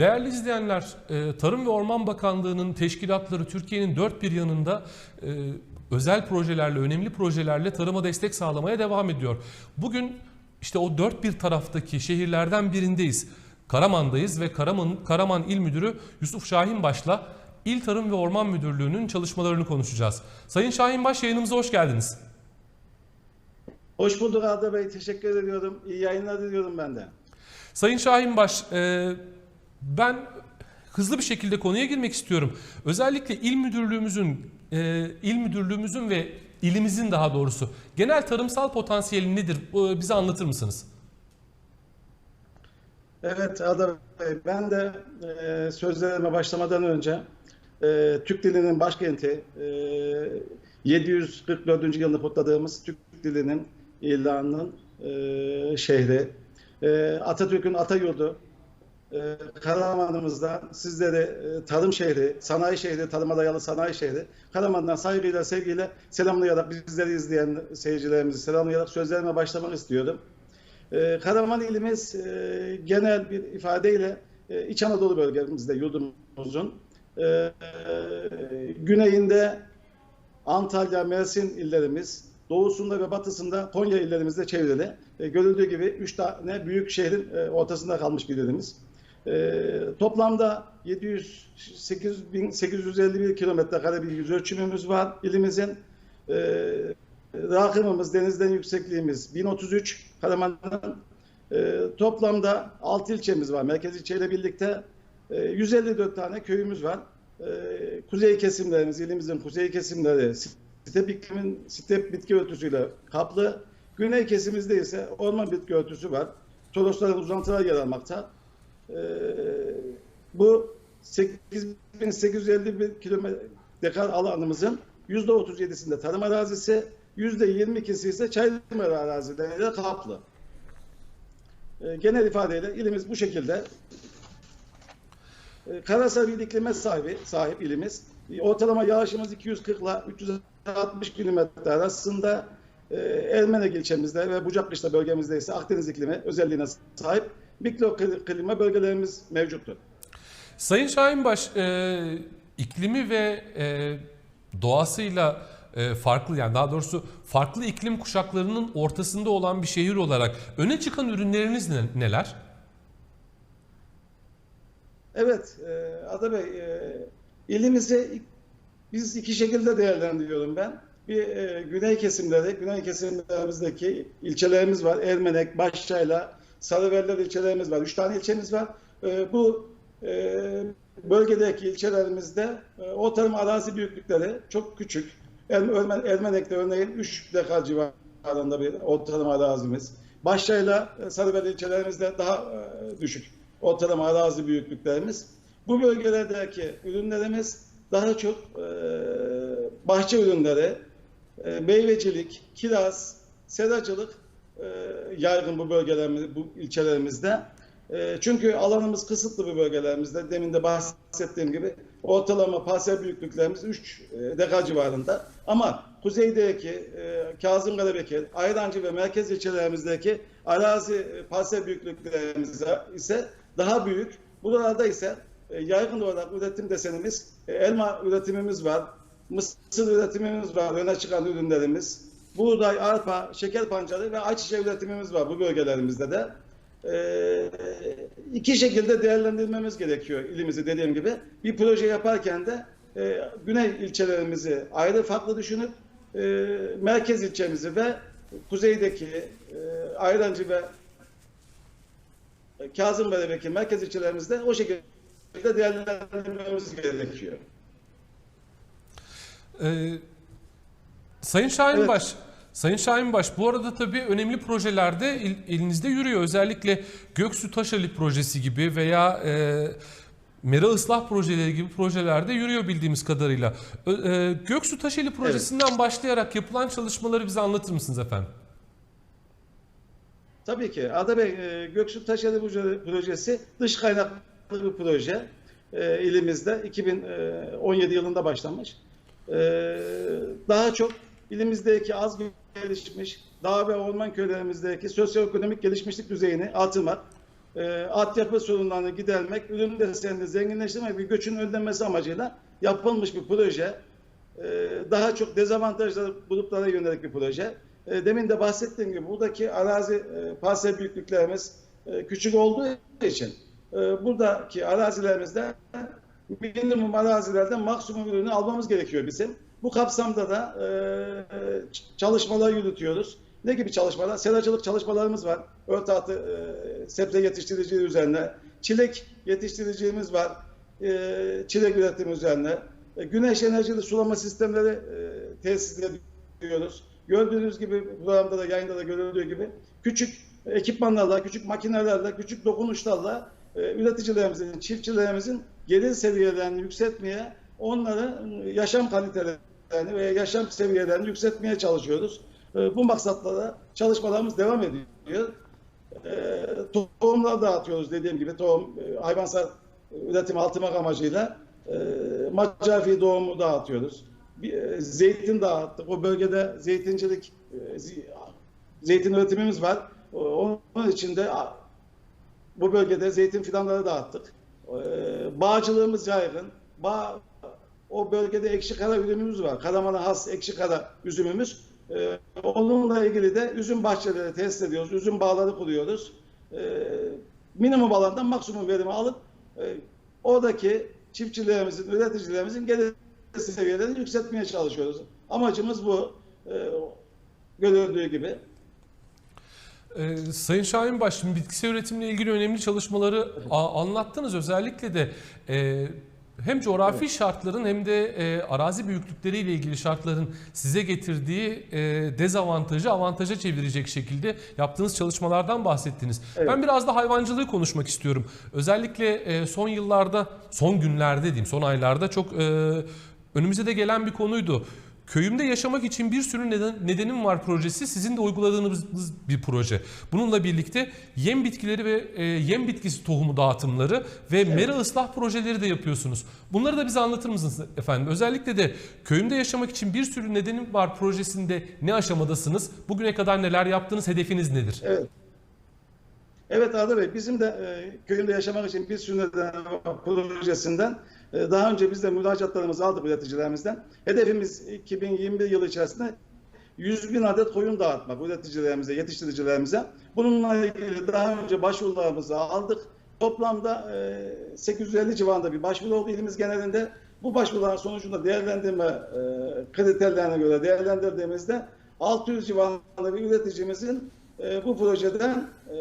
Değerli izleyenler, e, Tarım ve Orman Bakanlığı'nın teşkilatları Türkiye'nin dört bir yanında e, özel projelerle, önemli projelerle tarıma destek sağlamaya devam ediyor. Bugün işte o dört bir taraftaki şehirlerden birindeyiz. Karaman'dayız ve Karaman, Karaman İl Müdürü Yusuf Şahinbaş'la İl Tarım ve Orman Müdürlüğü'nün çalışmalarını konuşacağız. Sayın Şahinbaş yayınımıza hoş geldiniz. Hoş bulduk Arda Bey. Teşekkür ediyorum. İyi yayınlar diliyorum ben de. Sayın Şahinbaş, e, ben hızlı bir şekilde konuya girmek istiyorum. Özellikle il müdürlüğümüzün, e, il müdürlüğümüzün ve ilimizin daha doğrusu genel tarımsal potansiyeli nedir? E, bize anlatır mısınız? Evet Arda Bey. Ben de e, sözlerime başlamadan önce e, Türk dilinin başkenti e, 744. yılında kutladığımız Türk dilinin ilanının e, şehri e, Atatürk'ün Atayurdu e, Karaman'ımızda sizleri e, tarım şehri, sanayi şehri, tarıma dayalı sanayi şehri Karaman'dan saygıyla, sevgiyle selamlayarak bizleri izleyen seyircilerimizi selamlayarak sözlerime başlamak istiyorum. Ee, Karaman ilimiz e, genel bir ifadeyle e, İç Anadolu bölgemizde yurdumuzun e, güneyinde Antalya, Mersin illerimiz, doğusunda ve batısında Konya illerimizde çevrili. E, görüldüğü gibi 3 tane büyük şehrin e, ortasında kalmış bir ilimiz. E, toplamda 708 bin 851 kilometre kare bir yüz ölçümümüz var ilimizin. E, rakımımız, denizden yüksekliğimiz 1033 Karaman'ın e, toplamda 6 ilçemiz var. Merkez ilçeyle birlikte e, 154 tane köyümüz var. E, kuzey kesimlerimiz, ilimizin kuzey kesimleri step iklimin step bitki örtüsüyle kaplı. Güney kesimizde ise orman bitki örtüsü var. Torosların uzantılar yer almakta. E, bu 8851 kilometre dekar alanımızın %37'sinde tarım arazisi, %22'si ise çayırma arazileriyle kaplı. E, genel ifadeyle ilimiz bu şekilde. E, karasal bir iklime sahibi, sahip ilimiz. Ortalama yağışımız 240 ile 360 kilometre arasında. Ermenek ilçemizde ve Bucaklıç'ta bölgemizde ise Akdeniz iklimi özelliğine sahip mikroklima bölgelerimiz mevcuttur. Sayın Şahinbaş, e, iklimi ve e, doğasıyla e, farklı yani daha doğrusu farklı iklim kuşaklarının ortasında olan bir şehir olarak öne çıkan ürünleriniz ne- neler? Evet, e, Ada Bey, e, ilimizi biz iki şekilde değerlendiriyorum ben. Bir e, güney kesimleri, güney kesimlerimizdeki ilçelerimiz var. Ermenek, Başçayla, Sarıverler ilçelerimiz var. Üç tane ilçemiz var. E, bu e, bölgedeki ilçelerimizde e, ortalama arazi büyüklükleri çok küçük. Ermen, Ermenek'te örneğin 3 dekar civarında bir ortalama arazimiz. Başçayla e, Sarıver ilçelerimizde daha e, düşük ortalama arazi büyüklüklerimiz. Bu bölgelerdeki ürünlerimiz daha çok e, bahçe ürünleri, meyvecilik, kiraz, seracılık yaygın bu bölgelerimiz, bu ilçelerimizde. E, çünkü alanımız kısıtlı bu bölgelerimizde. Demin de bahsettiğim gibi ortalama parsel büyüklüklerimiz 3 e, dekar civarında. Ama kuzeydeki e, Kazım Karabekir, Ayrancı ve merkez ilçelerimizdeki arazi e, parsel büyüklüklerimiz ise daha büyük. Buralarda ise e, yaygın olarak üretim desenimiz, e, elma üretimimiz var, mısır üretimimiz var, öne çıkan ürünlerimiz. Buğday, arpa, şeker pancarı ve ayçiçeği üretimimiz var bu bölgelerimizde de. E, iki şekilde değerlendirmemiz gerekiyor ilimizi dediğim gibi. Bir proje yaparken de e, güney ilçelerimizi ayrı farklı düşünüp e, merkez ilçemizi ve kuzeydeki e, Ayrancı ve Kazım Bey'deki merkez ilçelerimizde o şekilde değerlendirmemiz gerekiyor. Ee, Sayın Şahinbaş, Sayın Şahinbaş bu arada tabii önemli projelerde elinizde yürüyor. Özellikle Göksu Taşali projesi gibi veya e, Mera Islah projeleri gibi projelerde yürüyor bildiğimiz kadarıyla. Ö- e, Göksu Taşali projesinden başlayarak yapılan çalışmaları bize anlatır mısınız efendim? Tabii ki. Ada Bey, e, Göksu Taşeli proje- projesi dış kaynaklı bir proje. E, ilimizde 2017 yılında başlamış. E, daha çok ilimizdeki az gelişmiş dağ ve orman köylerimizdeki sosyoekonomik gelişmişlik düzeyini artırmak, e, altyapı sorunlarını gidermek, ürün desenini zenginleştirmek ve göçün önlenmesi amacıyla yapılmış bir proje. E, daha çok dezavantajlı gruplara yönelik bir proje. E, demin de bahsettiğim gibi buradaki arazi e, parsel büyüklüklerimiz e, küçük olduğu için e, buradaki arazilerimizde minimum arazilerden maksimum ürünü almamız gerekiyor bizim. Bu kapsamda da e, çalışmalar yürütüyoruz. Ne gibi çalışmalar? Seracılık çalışmalarımız var. Örtüatı e, sebze yetiştiriciliği üzerine. Çilek yetiştiriciliğimiz var. E, çilek üretimi üzerine. E, güneş enerjili sulama sistemleri e, tesis ediyoruz. Gördüğünüz gibi programda da yayında da görüldüğü gibi küçük ekipmanlarla, küçük makinelerle, küçük dokunuşlarla e, üreticilerimizin, çiftçilerimizin gelir seviyelerini yükseltmeye, onların yaşam kalitelerini ve yaşam seviyelerini yükseltmeye çalışıyoruz. E, bu maksatla da çalışmalarımız devam ediyor. E, tohumlar dağıtıyoruz dediğim gibi tohum, e, hayvansal üretim artırmak amacıyla macafi doğumu dağıtıyoruz. Zeytin dağıttık. O bölgede zeytincilik, zeytin üretimimiz var. Onun için de bu bölgede zeytin fidanları dağıttık. Bağcılığımız yaygın. Bağ, o bölgede ekşi kara ürünümüz var. Karaman'a has ekşi kara üzümümüz. E, onunla ilgili de üzüm bahçeleri test ediyoruz. Üzüm bağları kuruyoruz. E, minimum alandan maksimum verimi alıp e, oradaki çiftçilerimizin, üreticilerimizin gelir seviyelerini yükseltmeye çalışıyoruz. Amacımız bu. E, görüldüğü gibi. Ee, Sayın Şahin Baş, bitkisel üretimle ilgili önemli çalışmaları anlattınız. Özellikle de e, hem coğrafi şartların hem de e, arazi büyüklükleriyle ilgili şartların size getirdiği e, dezavantajı avantaja çevirecek şekilde yaptığınız çalışmalardan bahsettiniz. Evet. Ben biraz da hayvancılığı konuşmak istiyorum. Özellikle e, son yıllarda, son günlerde diyeyim, son aylarda çok e, önümüze de gelen bir konuydu. Köyümde yaşamak için bir sürü neden, nedenim var projesi sizin de uyguladığınız bir proje. Bununla birlikte yem bitkileri ve e, yem bitkisi tohumu dağıtımları ve mera ıslah projeleri de yapıyorsunuz. Bunları da bize anlatır mısınız efendim? Özellikle de köyümde yaşamak için bir sürü nedenim var projesinde ne aşamadasınız? Bugüne kadar neler yaptınız? Hedefiniz nedir? Evet. Evet Arda Bey, bizim de e, köyümde yaşamak için bir sürü neden projesinden e, daha önce biz de müracaatlarımızı aldık üreticilerimizden. Hedefimiz 2021 yılı içerisinde 100 bin adet koyun dağıtmak üreticilerimize, yetiştiricilerimize. Bununla ilgili daha önce başvurularımızı aldık. Toplamda e, 850 civarında bir başvuru oldu ilimiz genelinde. Bu başvuruların sonucunda değerlendirme e, kriterlerine göre değerlendirdiğimizde 600 civarında bir üreticimizin e, bu projeden e,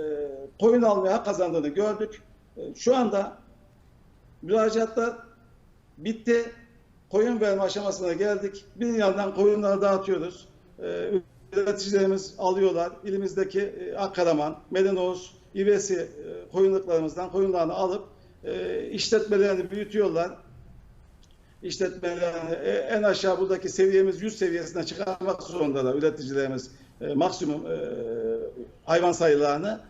koyun almaya kazandığını gördük. E, şu anda müracaatlar bitti. Koyun verme aşamasına geldik. Bir yandan koyunları dağıtıyoruz. E, üreticilerimiz alıyorlar. İlimizdeki e, Akkaraman, Medenoğuz, İvesi e, koyunluklarımızdan koyunlarını alıp e, işletmelerini büyütüyorlar. İşletmelerini e, en aşağı buradaki seviyemiz 100 seviyesine çıkarmak zorundalar üreticilerimiz maksimum hayvan sayılarını.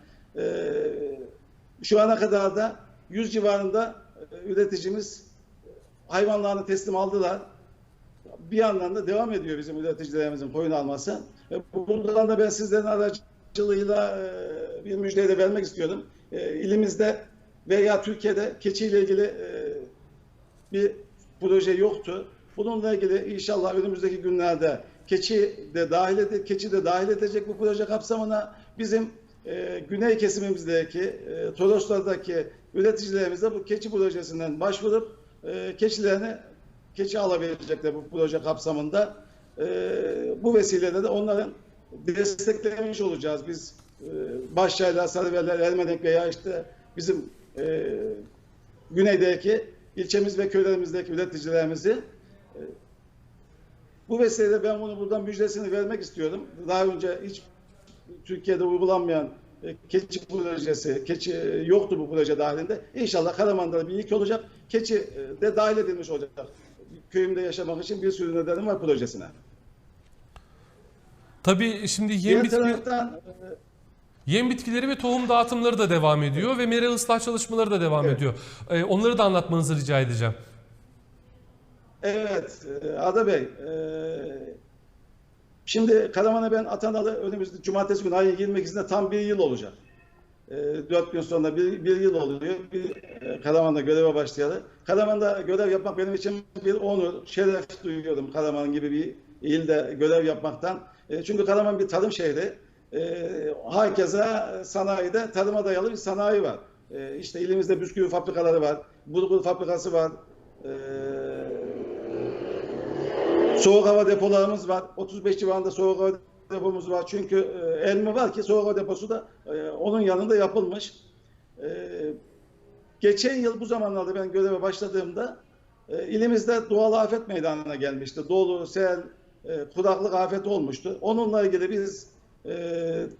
Şu ana kadar da 100 civarında üreticimiz hayvanlarını teslim aldılar. Bir yandan da devam ediyor bizim üreticilerimizin koyun alması. E, Buradan da ben sizlerin aracılığıyla e, bir müjdeyi de vermek istiyorum. E, İlimizde veya Türkiye'de keçiyle ilgili e, bir proje yoktu. Bununla ilgili inşallah önümüzdeki günlerde keçi de dahil edecek, keçi de dahil edecek bu proje kapsamına bizim e, güney kesimimizdeki, e, Toroslardaki üreticilerimiz bu keçi projesinden başvurup e, keçilerini keçi alabilecekler bu proje kapsamında. E, bu vesileyle de onların desteklemiş olacağız. Biz e, Başçaylar, Sarıverler, Ermenek veya işte bizim e, güneydeki ilçemiz ve köylerimizdeki üreticilerimizi e, bu vesileyle ben bunu buradan müjdesini vermek istiyorum. Daha önce hiç Türkiye'de uygulanmayan keçi projesi, keçi e, yoktu bu proje dahilinde. İnşallah Karaman'da bir ilk olacak. Keçi e, de dahil edilmiş olacak. Köyümde yaşamak için bir sürü nedenim var projesine. Tabii şimdi yem Diğer bitki taraftan e, Yem bitkileri ve tohum dağıtımları da devam ediyor ve mera ıslah çalışmaları da devam Evet. ediyor. Ee, onları da anlatmanızı rica edeceğim. Evet, e, Ada Bey. e, Şimdi Karaman'a ben atanalı önümüzde cumartesi günü ayın 22'sinde tam bir yıl olacak. E, dört gün sonra bir, bir yıl oluyor. Bir, e, Karaman'da göreve başlayalı. Karaman'da görev yapmak benim için bir onur, şeref duyuyorum Karaman gibi bir ilde görev yapmaktan. E, çünkü Karaman bir tarım şehri. E, herkese sanayide tarıma dayalı bir sanayi var. E, işte ilimizde bisküvi fabrikaları var, bulgur fabrikası var, e, soğuk hava depolarımız var. 35 civarında soğuk hava depomuz var. Çünkü e, elma var ki soğuk hava deposu da e, onun yanında yapılmış. E, geçen yıl bu zamanlarda ben göreve başladığımda e, ilimizde doğal afet meydanına gelmişti. Dolu, sel, e, kuraklık afeti olmuştu. Onunla ilgili biz e,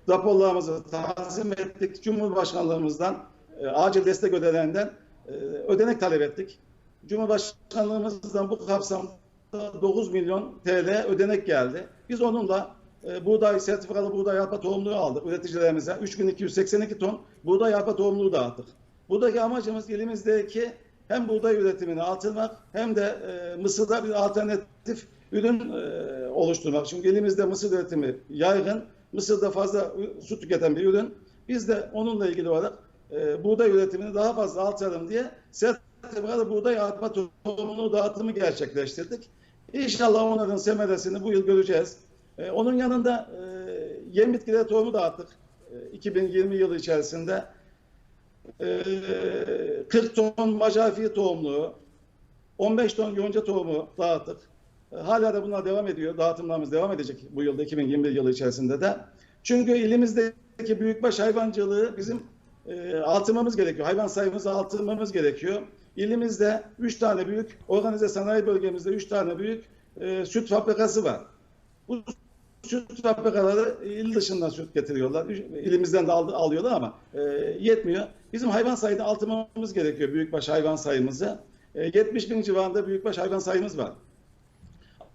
raporlarımızı tanzim ettik. Cumhurbaşkanlığımızdan e, acil destek ödelerinden e, ödenek talep ettik. Cumhurbaşkanlığımızdan bu kapsamda 9 milyon TL ödenek geldi. Biz onunla e, buğday, sertifikalı buğday arpa tohumluğu aldık üreticilerimize. 3282 ton buğday arpa tohumluğu dağıttık. Buradaki amacımız ilimizdeki hem buğday üretimini artırmak hem de e, mısırda bir alternatif ürün e, oluşturmak. Çünkü elimizde mısır üretimi yaygın. Mısırda fazla su tüketen bir ürün. Biz de onunla ilgili olarak e, buğday üretimini daha fazla artıralım diye sertifikalı buğday arpa tohumluğu dağıtımı gerçekleştirdik. İnşallah onların semeresini bu yıl göreceğiz. E, onun yanında e, yem bitkileri tohumu dağıttık. E, 2020 yılı içerisinde e, 40 ton macafi tohumluğu, 15 ton yonca tohumu dağıttık. E, hala da bunlar devam ediyor. Dağıtımlarımız devam edecek bu yılda 2021 yılı içerisinde de. Çünkü ilimizdeki büyükbaş hayvancılığı bizim e, artırmamız gerekiyor. Hayvan sayımızı artırmamız gerekiyor. İlimizde 3 tane büyük, organize sanayi bölgemizde 3 tane büyük e, süt fabrikası var. Bu süt fabrikaları il dışından süt getiriyorlar. İlimizden de al- alıyorlar ama e, yetmiyor. Bizim hayvan sayını artırmamız gerekiyor büyükbaş hayvan sayımızı. E, 70 bin civarında büyükbaş hayvan sayımız var.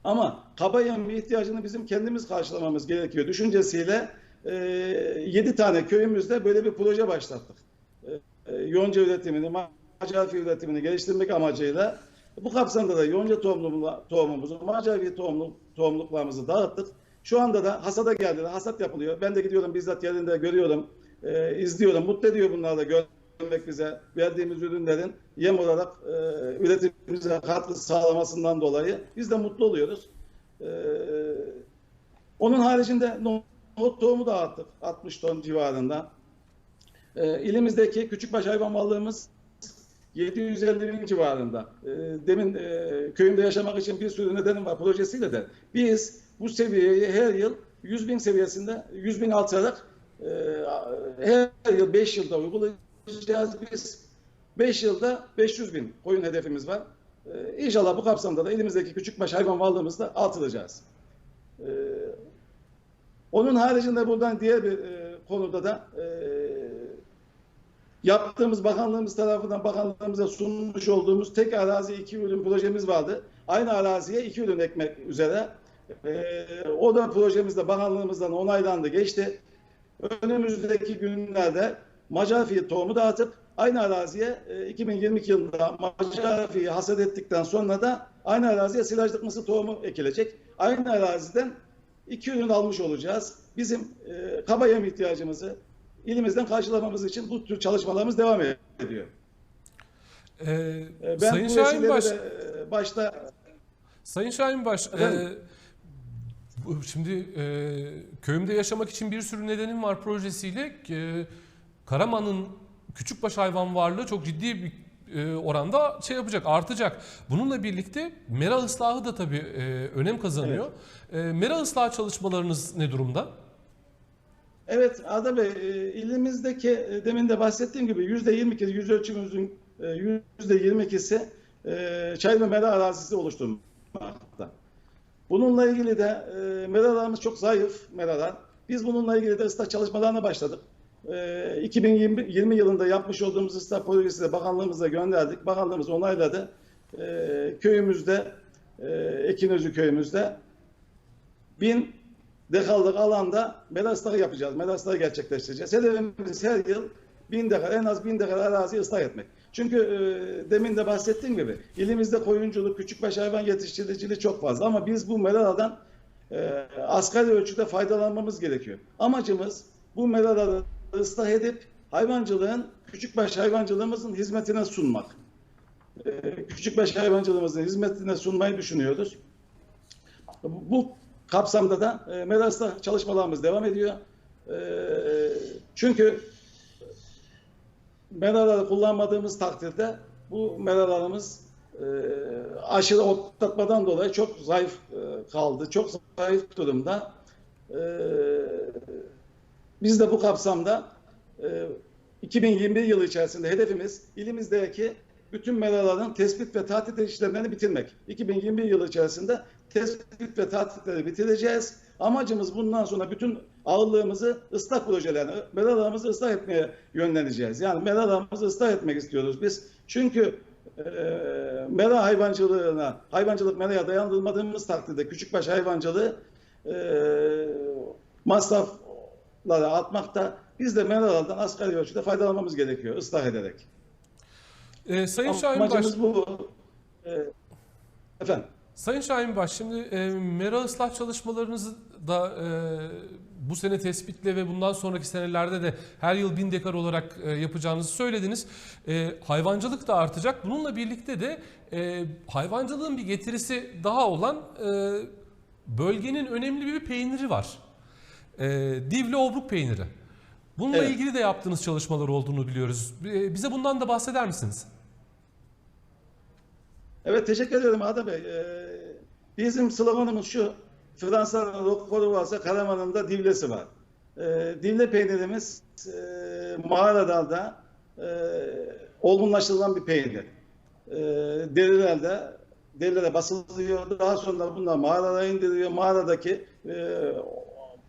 Ama kaba yem ihtiyacını bizim kendimiz karşılamamız gerekiyor düşüncesiyle e, 7 tane köyümüzde böyle bir proje başlattık. E, e, yonca üretimini, macafi üretimini geliştirmek amacıyla bu kapsamda da yonca tohumumuzu, macafi tohumlu, tohumluklarımızı dağıttık. Şu anda da hasada geldi, hasat yapılıyor. Ben de gidiyorum bizzat yerinde görüyorum, e, izliyorum. Mutlu ediyor bunlar da görmek bize. Verdiğimiz ürünlerin yem olarak e, üretimimize katkı sağlamasından dolayı biz de mutlu oluyoruz. E, onun haricinde nohut tohumu dağıttık 60 ton civarında. E, ilimizdeki küçükbaş hayvan varlığımız 750 bin civarında. E, demin e, köyümde yaşamak için bir sürü nedenim var projesiyle de. Biz bu seviyeyi her yıl 100 bin seviyesinde 100 bin artırarak e, her yıl 5 yılda uygulayacağız. Biz 5 yılda 500 bin koyun hedefimiz var. E, İnşallah bu kapsamda da elimizdeki küçükbaş hayvan varlığımızı da artıracağız. E, onun haricinde buradan diğer bir e, konuda da e, yaptığımız bakanlığımız tarafından bakanlığımıza sunmuş olduğumuz tek arazi iki ürün projemiz vardı. Aynı araziye iki ürün ekmek üzere. Ee, o da projemizde bakanlığımızdan onaylandı, geçti. Önümüzdeki günlerde macafi tohumu dağıtıp aynı araziye e, 2022 yılında macafiyi hasat ettikten sonra da aynı araziye silajlık mısır tohumu ekilecek. Aynı araziden iki ürün almış olacağız. Bizim e, kaba yem ihtiyacımızı ilimizden karşılamamız için bu tür çalışmalarımız devam ediyor. Ee, E, Ben Sayın Şahin Baş, de, e, başta Sayın Şahin Baş, Efendim? e, şimdi e, köyümde yaşamak için bir sürü nedenim var projesiyle e, Karaman'ın küçükbaş hayvan varlığı çok ciddi bir e, oranda şey yapacak, artacak. Bununla birlikte mera ıslahı da tabii e, önem kazanıyor. E, mera ıslah çalışmalarınız ne durumda? Evet Arda Bey, e, ilimizdeki e, demin de bahsettiğim gibi yüzde 22'si, yüz ölçümümüzün e, yüzde 22'si çay ve mera arazisi oluşturmakta. Bununla ilgili de meralarımız çok zayıf meralar. Biz bununla ilgili de ıslah çalışmalarına başladık. 2020 yılında yapmış olduğumuz ıslah projesi de bakanlığımıza gönderdik. Bakanlığımız onayladı. Köyümüzde, Ekinözü köyümüzde 1000 dekarlık alanda mera yapacağız, mera gerçekleştireceğiz. Hedefimiz her yıl bin dekar, en az bin dekar arazi ıslah etmek. Çünkü e, demin de bahsettiğim gibi ilimizde koyunculuk, küçükbaş hayvan yetiştiriciliği çok fazla ama biz bu meralardan e, asgari ölçüde faydalanmamız gerekiyor. Amacımız bu meraları ıslah edip hayvancılığın, küçükbaş hayvancılığımızın hizmetine sunmak. E, küçükbaş hayvancılığımızın hizmetine sunmayı düşünüyoruz. Bu kapsamda da e, Meras'ta çalışmalarımız devam ediyor. E, çünkü meraları kullanmadığımız takdirde bu meralarımız e, aşırı otlatmadan dolayı çok zayıf e, kaldı. Çok zayıf durumda. E, biz de bu kapsamda e, 2021 yılı içerisinde hedefimiz ilimizdeki bütün meraların tespit ve tahdit işlemlerini bitirmek. 2021 yılı içerisinde tespit ve tahditleri bitireceğiz. Amacımız bundan sonra bütün ağırlığımızı ıslah projelerine, meralarımızı ıslah etmeye yönleneceğiz. Yani meralarımızı ıslah etmek istiyoruz biz. Çünkü e, mera hayvancılığına, hayvancılık meraya dayandırmadığımız takdirde küçükbaş hayvancılığı e, masraflara atmakta biz de meralardan asgari ölçüde faydalanmamız gerekiyor ıslah ederek. Ee, Sayın Şahin Baş, bu. E, efendim. Sayın Şahin Baş, şimdi e, mera ıslah çalışmalarınızı da e, bu sene tespitle ve bundan sonraki senelerde de her yıl bin dekar olarak e, yapacağınızı söylediniz. E, hayvancılık da artacak. Bununla birlikte de e, hayvancılığın bir getirisi daha olan e, bölgenin önemli bir peyniri var. E, Divli Obruk peyniri. Bununla Evet. ilgili de yaptığınız çalışmalar olduğunu biliyoruz. E, bize bundan da bahseder misiniz? Evet teşekkür ederim Adem Bey. Ee, bizim sloganımız şu. Fransa'nın Roquefort'u varsa Karaman'ın da divlesi var. Ee, divle peynirimiz e, mağaralarda e, olgunlaştırılan bir peynir. E, derilerde derilere basılıyor. Daha sonra bunlar mağaralara indiriliyor. Mağaradaki e,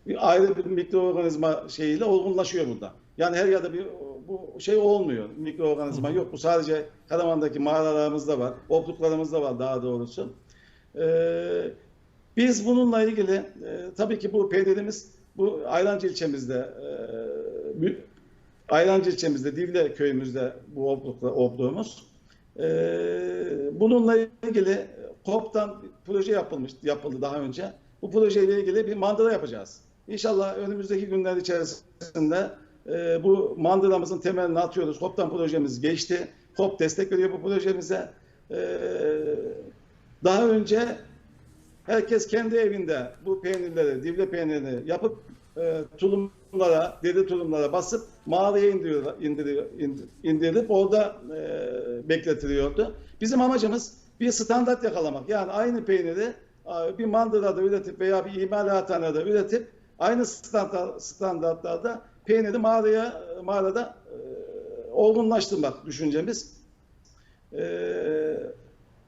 bir ayrı bir mikroorganizma şeyiyle olgunlaşıyor burada. Yani her yerde bir bu şey olmuyor. Mikroorganizma yok. Bu sadece Karaman'daki mağaralarımızda var. Otluklarımızda var daha doğrusu. Ee, biz bununla ilgili e, tabii ki bu peynirimiz bu Ayrancı ilçemizde e, Ayrancı ilçemizde Divle köyümüzde bu oblukta obluğumuz. Ee, bununla ilgili KOP'tan proje yapılmış yapıldı daha önce. Bu projeyle ilgili bir mandıra yapacağız. İnşallah önümüzdeki günler içerisinde e, bu mandıramızın temelini atıyoruz. KOP'tan projemiz geçti. KOP destek veriyor bu projemize. Ee, daha önce herkes kendi evinde bu peynirleri, divle peynirini yapıp e, tulumlara, deri tulumlara basıp mağaraya indiriyor, indiriyor, indir- indirilip orada e, bekletiliyordu. Bizim amacımız bir standart yakalamak. Yani aynı peyniri e, bir mandırada üretip veya bir imalathanede üretip aynı standart, standartlarda peyniri mağaraya, mağarada e, olgunlaştırmak düşüncemiz. E,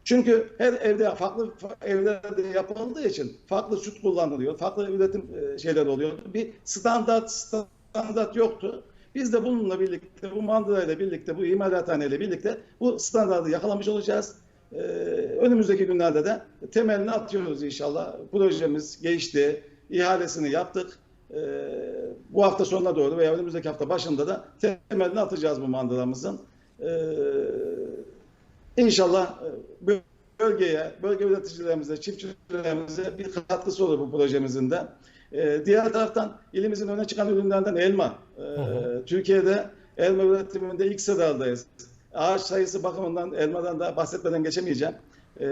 çünkü her evde farklı fa- evlerde yapıldığı için farklı süt kullanılıyor, farklı üretim e, şeyler oluyor. Bir standart standart yoktu. Biz de bununla birlikte, bu mandırayla birlikte, bu imalathaneyle birlikte bu standartı yakalamış olacağız. Ee, önümüzdeki günlerde de temelini atıyoruz inşallah. Projemiz geçti, ihalesini yaptık. Ee, bu hafta sonuna doğru veya önümüzdeki hafta başında da temelini atacağız bu mandıramızın. Ee, İnşallah e, bölgeye, bölge üreticilerimize, çiftçilerimize bir katkısı olur bu projemizin de. E, Diğer taraftan ilimizin öne çıkan ürünlerden elma. E, hı. Türkiye'de elma üretiminde ilk sıradayız. Ağaç sayısı bakımından elmadan da bahsetmeden geçemeyeceğim. E,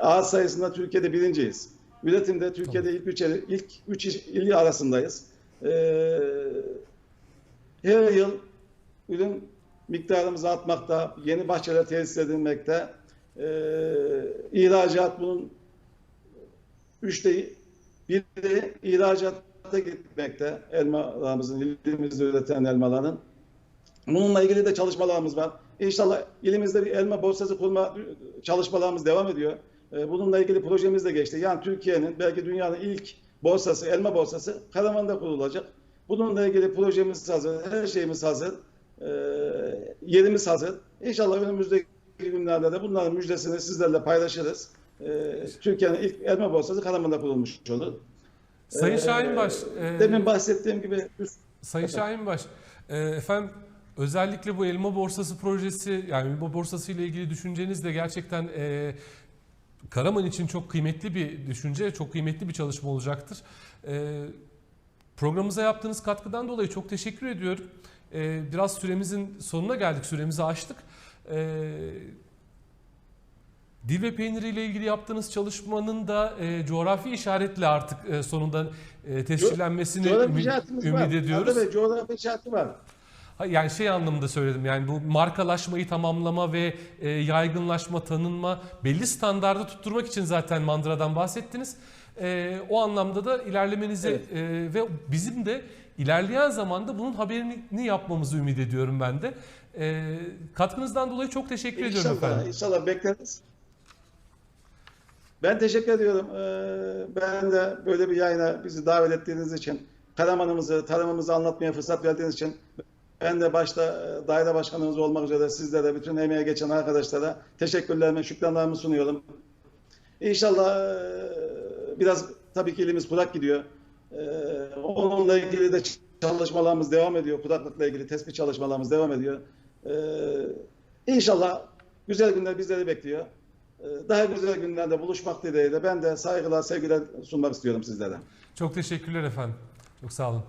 Ağaç sayısında Türkiye'de birinciyiz. Üretimde Türkiye'de ilk üç, il- ilk üç il arasındayız. E, Her yıl ürün miktarımızı artmakta, yeni bahçeler tesis edilmekte. Ee, ihracat bunun üçte biri ihracata gitmekte elmalarımızın, ilimizde üreten elmaların. Bununla ilgili de çalışmalarımız var. İnşallah ilimizde bir elma borsası kurma çalışmalarımız devam ediyor. Ee, Bununla ilgili projemiz de geçti. Yani Türkiye'nin belki dünyanın ilk borsası, elma borsası Karaman'da kurulacak. Bununla ilgili projemiz hazır, her şeyimiz hazır. Ee, yerimiz hazır. İnşallah önümüzdeki günlerde de bunların müjdesini sizlerle paylaşırız. Ee, Türkiye'nin ilk elma borsası Karaman'da kurulmuş olur. Sayın Ee, Şahin Baş, e, Demin bahsettiğim gibi Sayın Şahin Baş, e, efendim özellikle bu elma borsası projesi yani elma borsası ile ilgili düşünceniz de gerçekten e, Karaman için çok kıymetli bir düşünce, çok kıymetli bir çalışma olacaktır. E, programımıza yaptığınız katkıdan dolayı çok teşekkür ediyorum. Ee, biraz süremizin sonuna geldik, süremizi aştık. Ee, Dil ve peyniri ile ilgili yaptığınız çalışmanın da e, coğrafi işaretle artık e, sonunda e, tescillenmesini ümit, ümit ediyoruz. Coğrafi işareti var. Yani şey anlamında söyledim yani bu markalaşmayı tamamlama ve e, yaygınlaşma, tanınma, belli standardı tutturmak için zaten mandıradan bahsettiniz. E, o anlamda da ilerlemenizi Evet. e, ve bizim de ilerleyen zamanda bunun haberini yapmamızı ümit ediyorum ben de. E, katkınızdan dolayı çok teşekkür ediyorum İnşallah, efendim. inşallah bekleriz. Ben teşekkür ediyorum. Ee, Ben de böyle bir yayına bizi davet ettiğiniz için, Karaman'ımızı, tarımımızı anlatmaya fırsat verdiğiniz için ben de başta e, daire başkanımız olmak üzere sizlere, bütün emeğe geçen arkadaşlara teşekkürlerimi, şükranlarımı sunuyorum. İnşallah e, biraz tabii ki elimiz kurak gidiyor. E, Onunla ilgili de çalışmalarımız devam ediyor. Kuraklıkla ilgili tespit çalışmalarımız devam ediyor. İnşallah güzel günler bizleri bekliyor. Daha güzel günlerde buluşmak dileğiyle ben de saygılar, sevgiler sunmak istiyorum sizlere. Çok teşekkürler efendim. Çok sağ olun.